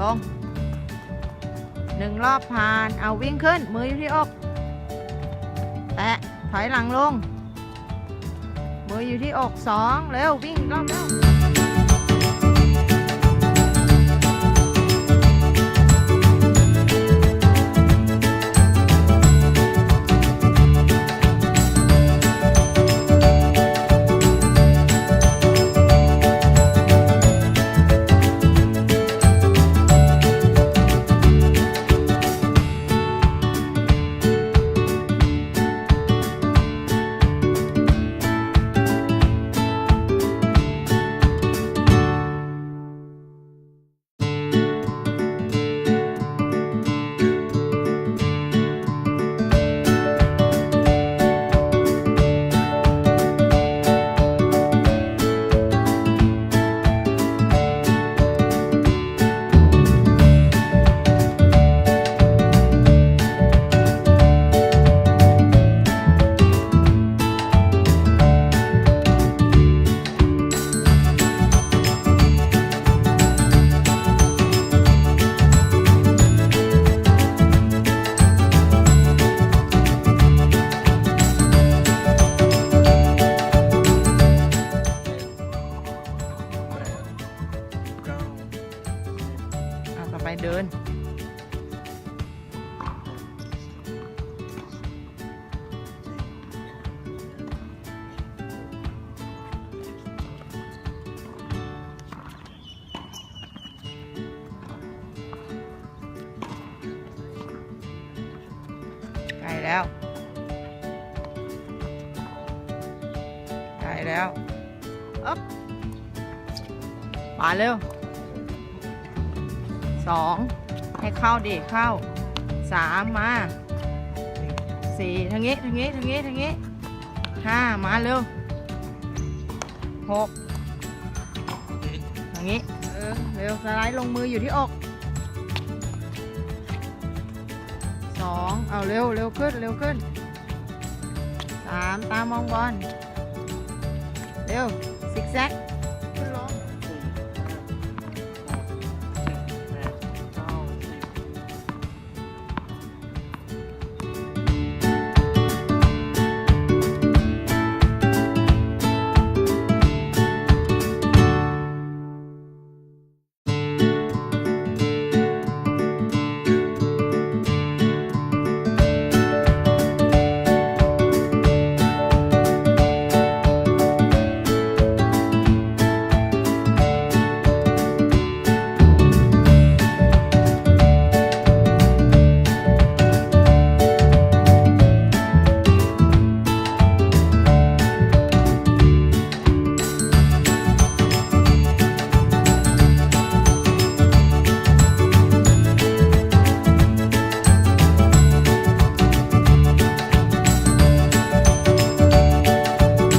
ลงหนึ่งรอบผ่าน เอาวิ่งขึ้น มืออยู่ที่อก แตะ ถอยหลังลง มืออยู่ที่อกสองเร็ว วิ่งรอบเร็ว ไปเดินใกลแล้วใกลแล้วอ๊บมาเร็ว สองให้เข้าดิเข้าสามมาสี่ทางนี้ทางนี้ทางนี้ทางนี้ห้ามาเร็วหกทางนี้เออเร็วสไลด์ลงมืออยู่ที่อกสองเอาเร็วเร็วขึ้นเร็วขึ้นสามตามองบอลเร็วซิกแซก